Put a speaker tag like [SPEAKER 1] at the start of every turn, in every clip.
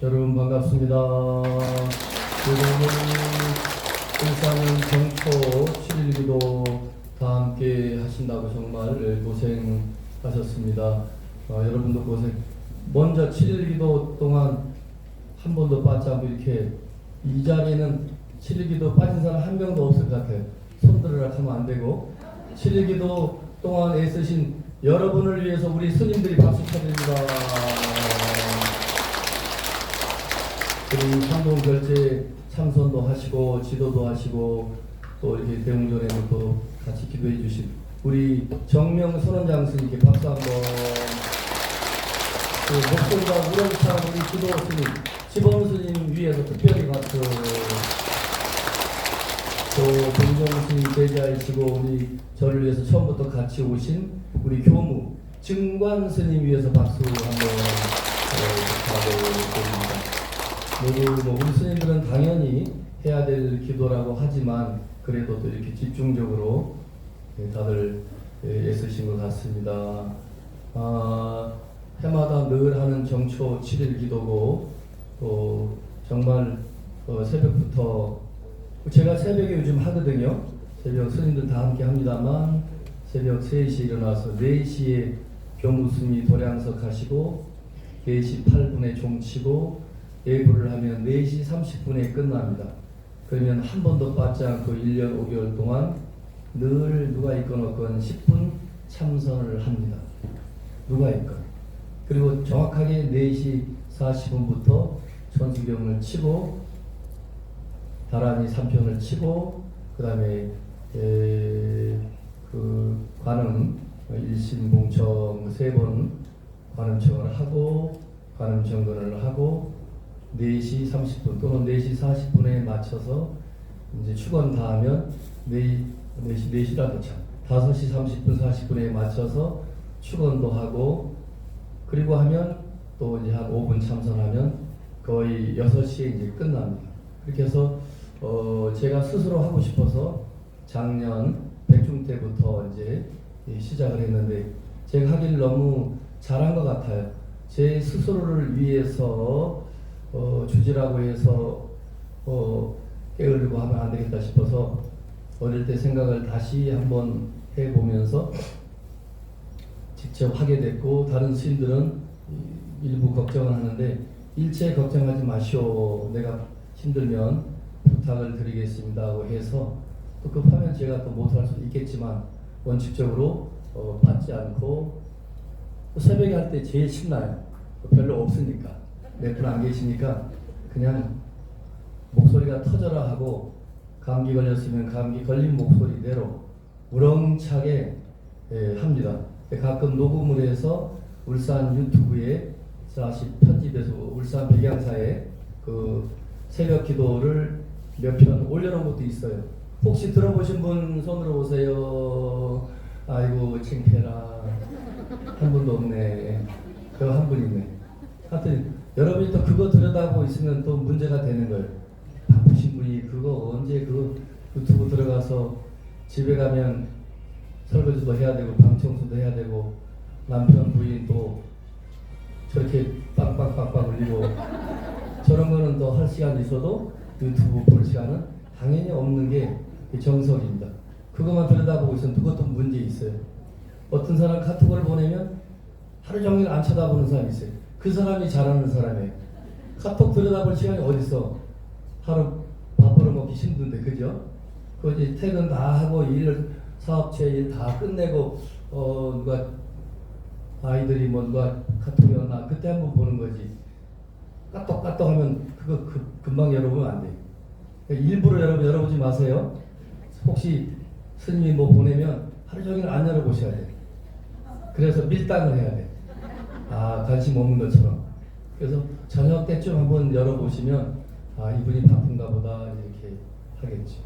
[SPEAKER 1] 여러분 반갑습니다. 오늘은 일산은 정초 7일기도 다 함께 하신다고 정말 고생하셨습니다. 아, 여러분도 고생. 먼저 7일기도 동안 한 번도 빠지 않고 이렇게 이 자리에는 7일기도 빠진 사람 한 명도 없을 것 같아요. 손들으라 하면 안 되고 7일기도 동안 애쓰신 여러분을 위해서 우리 스님들이 박수 쳐드립니다. 그리고 상동 결제 참선도 하시고 지도도 하시고 또 이렇게 대웅전에는 또 같이 기도해 주신 우리 정명 선원장 스님께 박수 한번. 그 목소리가 우렁찬 우리 기도 스님 지범 스님 위해서 특별히 박수. 또 동정 스님 제자이시고 우리 저를 위해서 처음부터 같이 오신 우리 교무 증관 스님 위해서 박수 한번. 하고 드립니다. 모두 뭐 우리 스님들은 당연히 해야 될 기도라고 하지만 그래도 또 이렇게 집중적으로 예, 다들 예, 애쓰신 것 같습니다. 아, 해마다 늘 하는 정초 7일 기도고 또 정말 어, 새벽부터 제가 새벽에 요즘 하거든요. 새벽 스님들 다 함께 합니다만 새벽 3시에 일어나서 4시에 교무스님이 도량석 하시고 4시 8분에 종 치고 예불을 하면 4시 30분에 끝납니다. 그러면 한 번도 빠지 않고 1년 5개월 동안 늘 누가 있건 없건 10분 참선을 합니다. 누가 있건. 그리고 정확하게 4시 40분부터 천수경을 치고 다란이 3편을 치고 그 다음에 그 관음 일신봉청 세 번 관음청을 하고 관음 정근을 하고 4시 30분 또는 4시 40분에 맞춰서 이제 축원 다 하면 4, 4시, 4시라도 참 5시 30분 40분에 맞춰서 축원도 하고 그리고 하면 또 이제 한 5분 참선하면 거의 6시에 이제 끝납니다. 그렇게 해서 어 제가 스스로 하고 싶어서 작년 백중 때부터 이제 시작을 했는데 제가 하기를 너무 잘한 것 같아요. 제 스스로를 위해서 어, 주지라고 해서 어, 게으르고 하면 안 되겠다 싶어서 어릴 때 생각을 다시 한번 해보면서 직접 하게 됐고 다른 스님들은 일부 걱정을 하는데 일체 걱정하지 마시오. 내가 힘들면 부탁을 드리겠습니다 하고 해서 또 급하면 제가 또 못할 수도 있겠지만 원칙적으로 어, 받지 않고 또 새벽에 할 때 제일 신나요. 별로 없으니까 몇 분 안 계시니까 그냥 목소리가 터져라 하고 감기 걸렸으면 감기 걸린 목소리대로 우렁차게 예, 합니다. 가끔 녹음을 해서 울산 유튜브에 다시 편집해서 울산 백양사에 그 새벽 기도를 몇 편 올려놓은 것도 있어요. 혹시 들어보신 분 손으로 오세요. 아이고 창피해라. 한 분도 없네. 그 한 분 있네. 하여튼 여러분이 또 그거 들여다보고 있으면 또 문제가 되는 거예요. 바쁘신 분이 그거 언제 그 유튜브 들어가서 집에 가면 설거지도 해야 되고 방 청소도 해야 되고 남편 부인 또 저렇게 빵빵빵빵 울리고 저런 거는 또 할 시간 있어도 유튜브 볼 시간은 당연히 없는 게 정석입니다. 그것만 들여다보고 있으면 그것도 문제 있어요. 어떤 사람 카톡을 보내면 하루 종일 안 쳐다보는 사람이 있어요. 그 사람이 잘하는 사람이에요. 카톡 들여다볼 시간이 어딨어? 하루 밥 벌어 먹기 힘든데 그죠? 그 이제 퇴근 다 하고 일 사업체 일 다 끝내고 어 누가 아이들이 뭐 누가 카톡이 왔나 그때 한번 보는 거지. 까똑까똑 하면 그거 그, 금방 열어보면 안 돼. 그러니까 일부러 여러분 열어보지 마세요. 혹시 스님이 뭐 보내면 하루 종일 안 열어보셔야 돼. 그래서 밀당을 해야 돼. 아 관심 없는 것처럼. 그래서 저녁 때쯤 한번 열어보시면 아 이분이 바쁜가 보다 이렇게 하겠죠.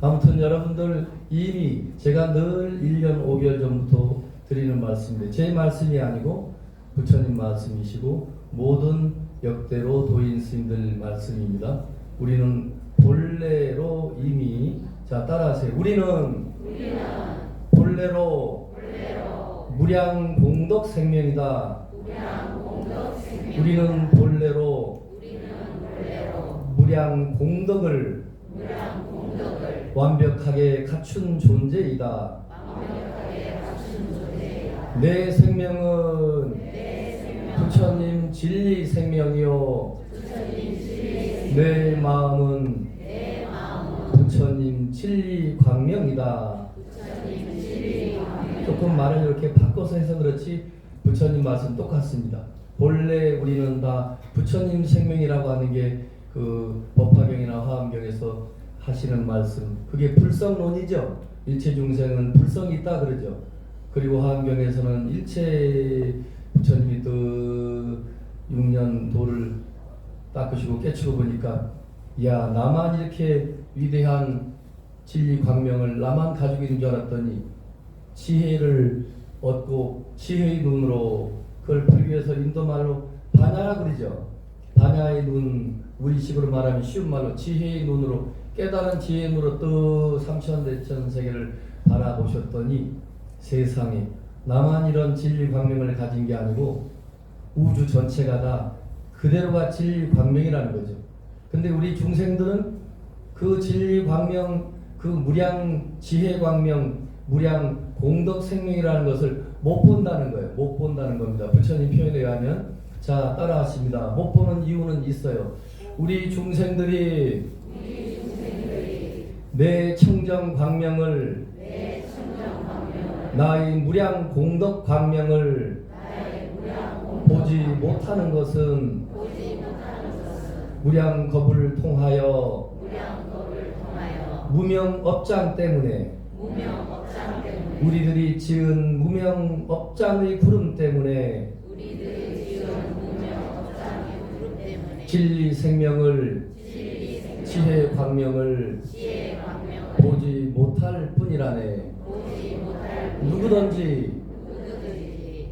[SPEAKER 1] 아무튼 여러분들 이미 제가 늘 1년 5개월 전부터 드리는 말씀인데 제 말씀이 아니고 부처님 말씀이시고 모든 역대로 도인 스님들 말씀입니다. 우리는 본래로 이미 자 따라하세요. 우리는, 본래로, 무량 공덕 생명이다. 우리는 본래로 무량 공덕을 완벽하게 갖춘 존재이다. 내 생명은 부처님 진리 생명이요. 내 마음은 부처님 진리 광명이다. 조금 말을 이렇게 바꿔서 해서 그렇지 부처님 말씀 똑같습니다. 본래 우리는 다 부처님 생명이라고 하는 게 그 법화경이나 화엄경에서 하시는 말씀 그게 불성론이죠. 일체 중생은 불성이 있다 그러죠. 그리고 화엄경에서는 일체 부처님이 그 6년 도를 닦으시고 깨치고 보니까 야 나만 이렇게 위대한 진리 광명을 나만 가지고 있는 줄 알았더니 지혜를 얻고 지혜의 눈으로 그걸 불교에서 인도말로 반야라 그러죠. 반야의 눈 우리식으로 말하면 쉬운 말로 지혜의 눈으로 깨달은 지혜의 눈으로 또 삼천대천 세계를 바라보셨더니 세상에 나만 이런 진리 광명을 가진 게 아니고 우주 전체가 다 그대로가 진리 광명이라는 거죠. 근데 우리 중생들은 그 진리 광명, 그 무량 지혜 광명, 무량 공덕 생명이라는 것을 못 본다는 거예요. 못 본다는 겁니다. 부처님 표현에 의하면 자 따라하십니다. 못 보는 이유는 있어요. 우리 중생들이 내 청정 광명을 나의 무량 공덕 광명을 보지 못하는 것은 무량 겁을 통하여 무명 업장 때문에 우리들이 지은 무명 업장의 구름 때문에 진리 생명을 지혜 광명을 보지 못할 뿐이라네. 누구든지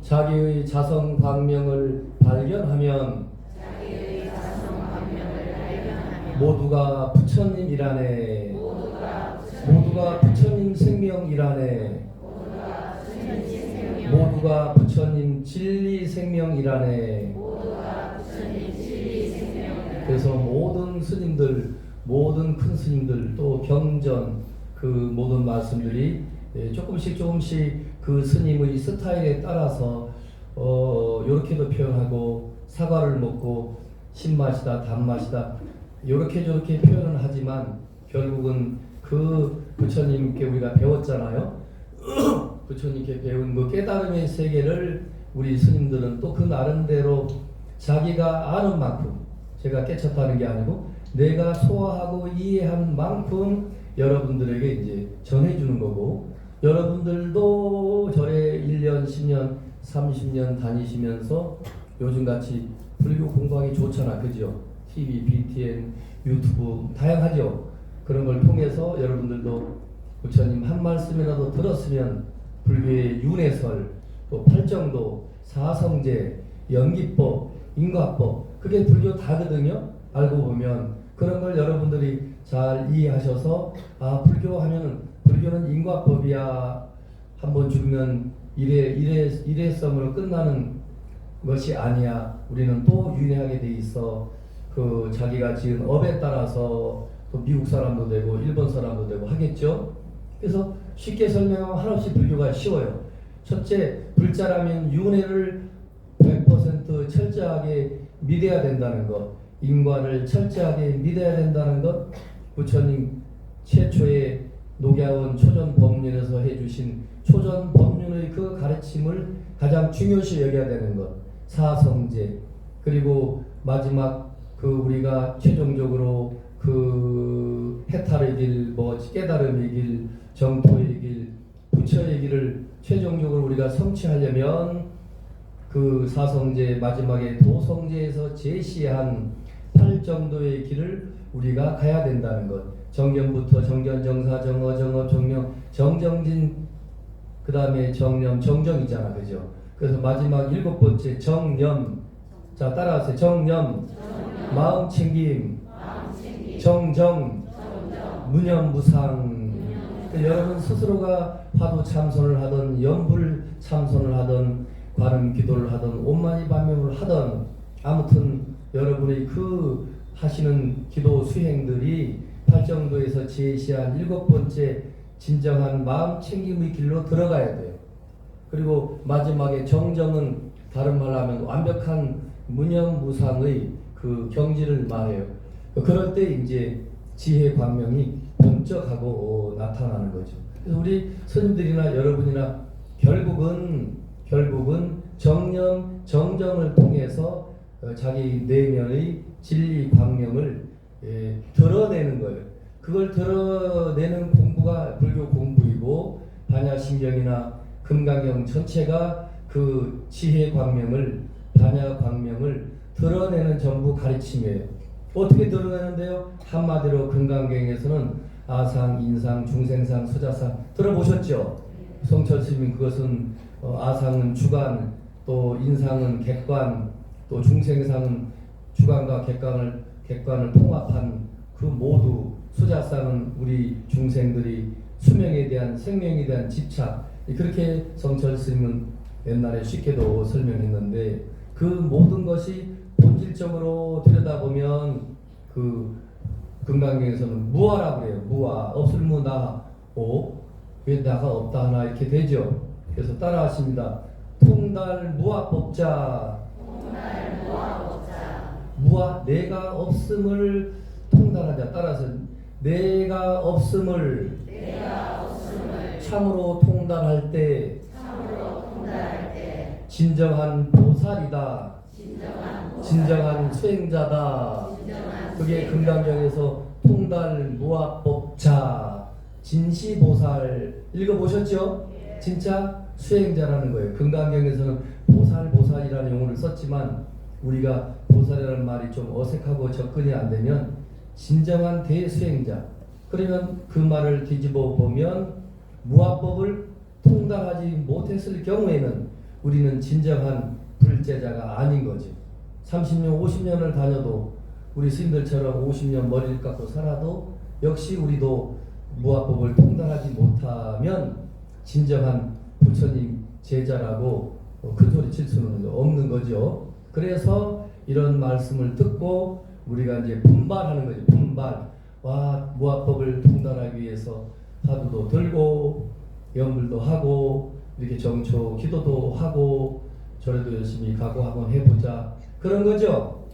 [SPEAKER 1] 자기의 자성 광명을 발견하면 모두가 부처님이라네. 모두가 부처님 생명이라네. 모두가 부처님 진리 생명이라네. 그래서 모든 스님들, 모든 큰 스님들 또 경전 그 모든 말씀들이 예, 조금씩 조금씩 그 스님의 스타일에 따라서 어 이렇게도 표현하고 사과를 먹고 신맛이다 단맛이다 이렇게 저렇게 표현을 하지만 결국은 그 부처님께 우리가 배웠잖아요. 부처님께 배운 그 깨달음의 세계를 우리 스님들은 또 그 나름대로 자기가 아는 만큼 제가 깨쳤다는 게 아니고 내가 소화하고 이해한 만큼 여러분들에게 이제 전해주는 거고 여러분들도 절에 1년, 10년, 30년 다니시면서 요즘같이 불교 공부하기 좋잖아. 그죠? TV, BTN, 유튜브 다양하죠. 그런 걸 통해서 여러분들도 부처님 한 말씀이라도 들었으면 불교의 윤회설, 또 팔정도, 사성제, 연기법, 인과법 그게 불교 다거든요. 알고 보면 그런 걸 여러분들이 잘 이해하셔서 아 불교 하면은 불교는 인과법이야. 한번 죽으면 일회 일회 일회성으로 끝나는 것이 아니야. 우리는 또 윤회하게 돼 있어. 그 자기가 지은 업에 따라서 또 미국 사람도 되고 일본 사람도 되고 하겠죠. 그래서 쉽게 설명하면 한없이 불교가 쉬워요. 첫째, 불자라면 윤회를 100% 철저하게 믿어야 된다는 것, 인과를 철저하게 믿어야 된다는 것, 부처님 최초의 녹야원 초전 법륜에서 해주신 초전 법륜의 그 가르침을 가장 중요시 여겨야 되는 것, 사성제, 그리고 마지막 그 우리가 최종적으로 그 해탈의 길, 뭐 깨달음의 길, 정토의 길, 부처의 길을 최종적으로 우리가 성취하려면 그 사성제 마지막에 도성제에서 제시한 팔 정도의 길을 우리가 가야 된다는 것. 정견부터 정견, 정사, 정어, 정업, 정명, 정정진, 그 다음에 정념, 정정이잖아, 그죠? 그래서 마지막 일곱 번째 정념. 자 따라하세요. 정념, 마음 챙김, 정정, 무념무상. 그 여러분 스스로가 화두 참선을 하던 연불 참선을 하던 발음 기도를 하던 온만이 반명을 하던 아무튼 여러분의 그 하시는 기도 수행들이 팔정도에서 제시한 일곱 번째 진정한 마음 챙김의 길로 들어가야 돼요. 그리고 마지막에 정정은 다른 말로 하면 완벽한 무념무상의 그 경지를 말해요. 그럴 때 이제 지혜 광명이 번쩍하고 나타나는 거죠. 그래서 우리 스님들이나 여러분이나 결국은 결국은 정념 정정을 통해서 어, 자기 내면의 진리 광명을 예, 드러내는 거예요. 그걸 드러내는 공부가 불교 공부이고 반야신경이나 금강경 전체가 그 지혜 광명을 반야 광명을 드러내는 전부 가르침이에요. 어떻게 드러내는데요? 한마디로 금강경에서는 아상, 인상, 중생상, 수자상 들어보셨죠? 성철 스님 그것은 어, 아상은 주관, 또 인상은 객관, 또 중생상은 주관과 객관을 객관을 통합한 그 모두 수자상은 우리 중생들이 수명에 대한 생명에 대한 집착 그렇게 성철 스님은 옛날에 쉽게도 설명했는데 그 모든 것이 본질적으로 들여다보면 그 금강경에서는 무아라고 그래요. 무아. 없을 무나 오. 왜 나가 없다 하나 이렇게 되죠. 그래서 따라하십니다. 통달 무아법자. 무아 내가 없음을 통달하자. 따라서 내가 없음을 참으로 통달할 때 진정한 보살이다. 진정한 수행자다 그게 금강경에서 통달 무아법자 진시보살 읽어보셨죠? 진짜 수행자라는 거예요. 금강경에서는 보살 보살이라는 용어를 썼지만 우리가 보살이라는 말이 좀 어색하고 접근이 안 되면 진정한 대수행자. 그러면 그 말을 뒤집어 보면 무아법을 통달하지 못했을 경우에는 우리는 진정한 불제자가 아닌 거죠. 30년, 50년을 다녀도 우리 스님들처럼 50년 머리를 깎고 살아도 역시 우리도 무아법을 통달하지 못하면 진정한 부처님 제자라고 어, 큰 소리 칠 수는 없는 거죠. 그래서 이런 말씀을 듣고 우리가 이제 분발하는 거죠. 분발. 와, 무아법을 통달하기 위해서 화두도 들고 염불도 하고 이렇게 정초 기도도 하고 절에도 열심히 가고 한번 해보자 그런 거죠.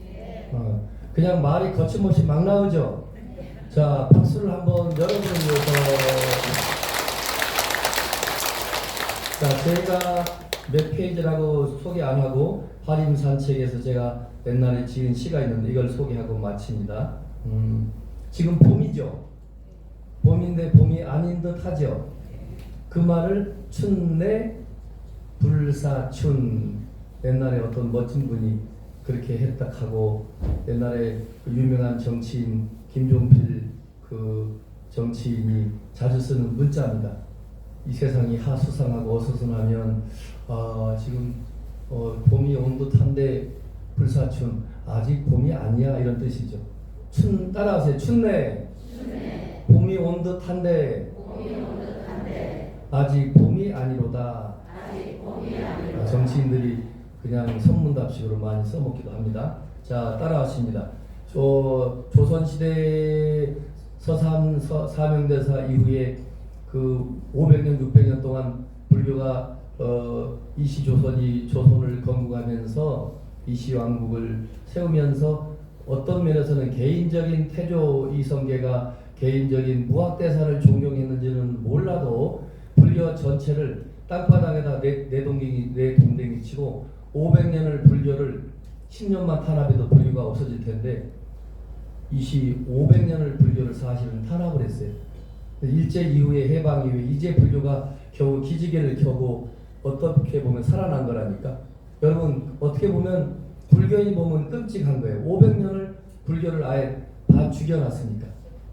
[SPEAKER 1] 어, 그냥 말이 거침없이 막 나오죠. 자, 박수를 한번 여러분을 위해서. 자, 제가 몇 페이지라고 소개 안 하고 화림 산책에서 제가 옛날에 지은 시가 있는데 이걸 소개하고 마칩니다. 음, 지금 봄이죠. 봄인데 봄이 아닌 듯 하죠. 그 말을 춘내 불사춘 옛날에 어떤 멋진 분이 그렇게 했다 하고 옛날에 그 유명한 정치인 김종필 그 정치인이 자주 쓰는 문자입니다. 이 세상이 하수상하고 어수선하면 아 지금 어, 봄이 온 듯한데 불사춘 아직 봄이 아니야 이런 뜻이죠. 춘 따라하세요. 춘내 봄이 온 듯한데 아직 봄이 아니로다. 아, 정치인들이 그냥 선문답식으로 많이 써먹기도 합니다. 자, 따라하십니다. 저 조선시대 서산 서, 사명대사 이후에 그 500년, 600년 동안 불교가 어, 이시조선이 조선을 건국하면서 이시왕국을 세우면서 어떤 면에서는 개인적인 태조 이성계가 개인적인 무학대사를 존경했는지는 몰라도 불교 전체를 땅바닥에다 내, 내동댕이, 내동댕이 치고 500년을 불교를 10년만 탄압해도 불교가 없어질 텐데 이시 500년을 불교를 사실은 탄압을 했어요. 일제 이후에 해방 이후에 이제 불교가 겨우 기지개를 켜고 어떻게 보면 살아난 거라니까. 여러분 어떻게 보면 불교인 보면 끔찍한 거예요. 500년을 불교를 아예 다 죽여놨으니까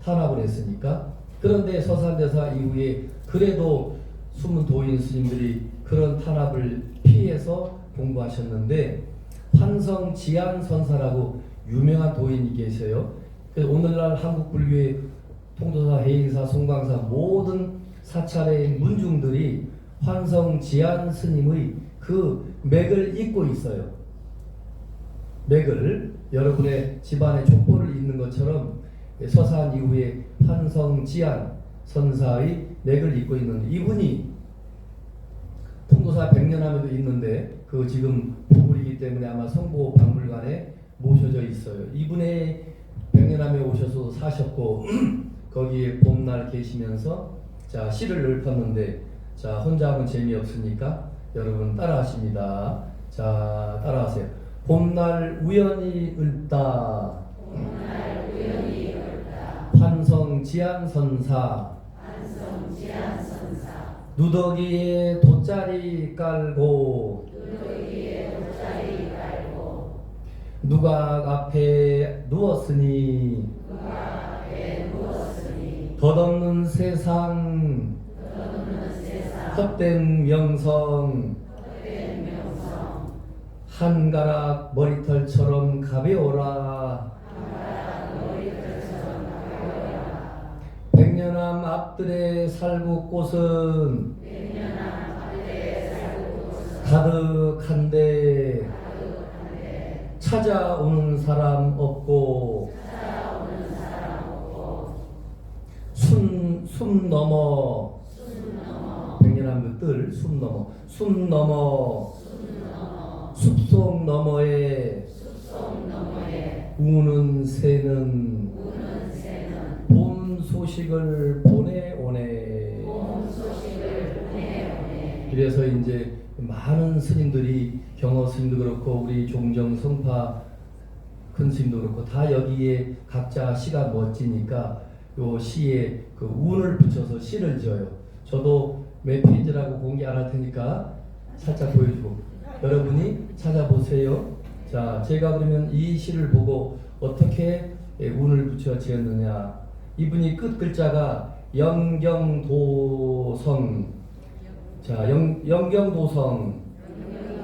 [SPEAKER 1] 탄압을 했으니까. 그런데 서산대사 이후에 그래도 숨은 도인 스님들이 그런 탄압을 피해서 공부하셨는데 환성 지안 선사라고 유명한 도인이 계세요. 오늘날 한국 불교의 통도사, 해인사, 송광사 모든 사찰의 문중들이 환성 지안 스님의 그 맥을 잇고 있어요. 맥을 여러분의 집안의 족보를 잇는 것처럼 서사한 이후에 판성지안 선사의 맥을 잇고 있는 이분이 통도사 백년함에도 있는데 그 지금 보물이기 때문에 아마 성보 박물관에 모셔져 있어요. 이분의 백년함에 오셔서 사셨고 거기에 봄날 계시면서 자 시를 읊었는데 자 혼자 하면 재미없으니까 여러분 따라하십니다. 자 따라하세요. 봄날 우연히 읊다. 판성 지안선사. 누더기에 돗자리 깔고. 누각 앞에 누웠으니. 덧없는 세상. 헛된 명성. 한 가락 머리털처럼 가벼워라. 백년함 앞들의 살구꽃은 가득한데 찾아오는 사람 없고 숨, 숨 넘어. 백년함 뜰숨 넘어. 숨 넘어. 숲속 너머에 우는 새는 봄 소식을 보내오네. 그래서 이제 많은 스님들이 경어 스님도 그렇고 우리 종정 성파 큰 스님도 그렇고 다 여기에 각자 시가 멋지니까 요 시에 그 운을 붙여서 시를 지어요. 저도 몇 페이지라고 공개 안 할 테니까 살짝 보여주고 여러분이 찾아보세요. 자, 제가 그러면 이 시를 보고 어떻게 예, 운을 붙여 지었느냐. 이분이 끝 글자가 영경도성. 자, 영, 영경도성.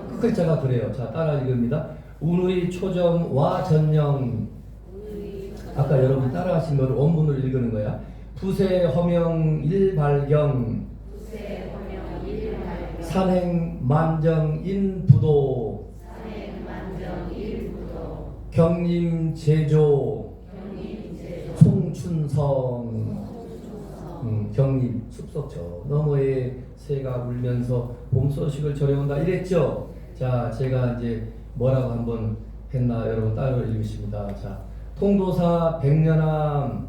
[SPEAKER 1] 끝 글자가 그래요. 자, 따라 읽습니다. 운의 초점 와 전령. 아까 여러분 따라하신 거를 원문을 읽는 거야. 부세 허명 일발경. 산행 만정 인부도 경림 제조 송춘성 음, 경림 숲속 저 너머에 새가 울면서 봄 소식을 전해온다 이랬죠. 자 제가 이제 뭐라고 한번 했나 여러분 따로 읽으십니다. 자 통도사 백년함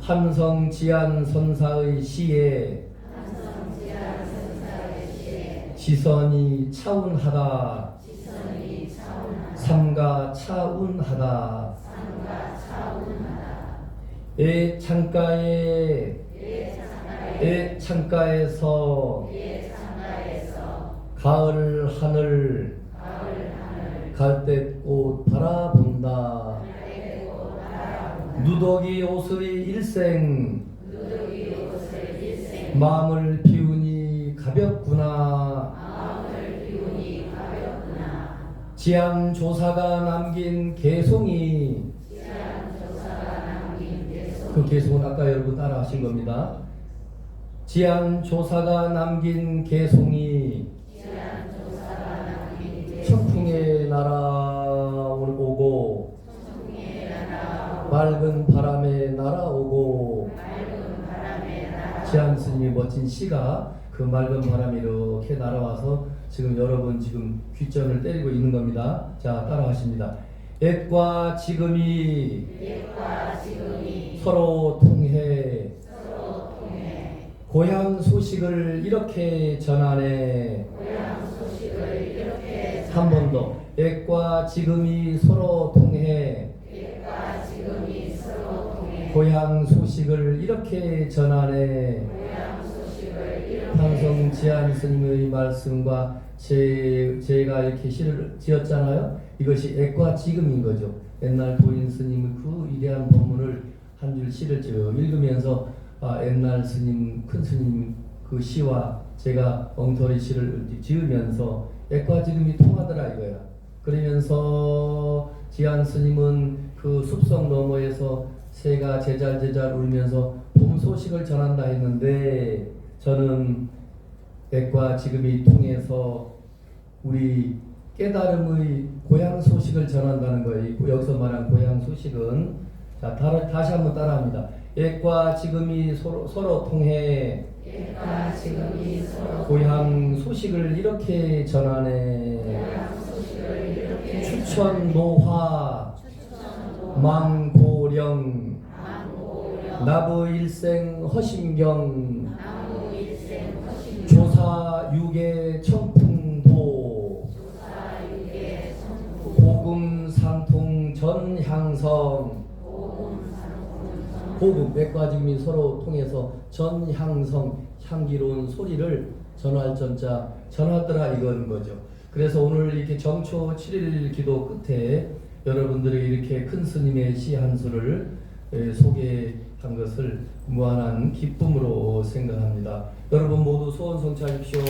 [SPEAKER 1] 한성 지안 선사의 시에 지선이 차운하다. 삼가 차운하다. 애 창가에 애 창가에서 가을 하늘 갈대꽃 바라본다. 누더기 옷의 일생 마음을 비우니 가볍구나. 지안 조사가 남긴 개송이 그 개송은 아까 여러분 따라 하신 겁니다. 지안 조사가 남긴 개송이 청풍에 날아오고 맑은 바람에 날아오고 지안 스님의 멋진 시가 그 맑은 바람이 이렇게 날아와서 지금 여러분 지금 귀전을 때리고 있는 겁니다. 자 따라하십니다. 옛과 지금이 서로 통해 고향 소식을 이렇게 전하네. 한 번 더. 옛과 지금이 서로 통해 고향 소식을 이렇게 전하네. 방송 지한 스님의 말씀과 제, 제가 이렇게 시를 지었잖아요. 이것이 액과 지금인 거죠. 옛날 도인 스님의 그 위대한 법문을 한 줄 시를 쭉 읽으면서 아, 옛날 스님, 큰 스님 그 시와 제가 엉터리 시를 지으면서 액과 지금이 통하더라 이거야. 그러면서 지한 스님은 그 숲속 너머에서 새가 제잘제잘 울면서 봄 소식을 전한다 했는데 저는 백과 지금이 통해서 우리 깨달음의 고향 소식을 전한다는 거예요. 이 여기서 말한 고향 소식은 자 다, 다시 한번 따라합니다. 옛과 지금이 서로, 서로 통해
[SPEAKER 2] 옛과 지금이 서로
[SPEAKER 1] 고향 소식을 이렇게 전하네. 추천 노화 망고령
[SPEAKER 2] 망고령
[SPEAKER 1] 나부 일생 허심경 조사 유계 청풍도 고금 상통 전향성 고금 맥과 지금이 서로 통해서 전향성 향기로운 소리를 전할 전자 전하더라 이건 거죠. 그래서 오늘 이렇게 정초 7일 기도 끝에 여러분들이 이렇게 큰 스님의 시 한 수를 에, 소개한 것을 무한한 기쁨으로 생각합니다. 여러분 모두 소원 성취하십시오.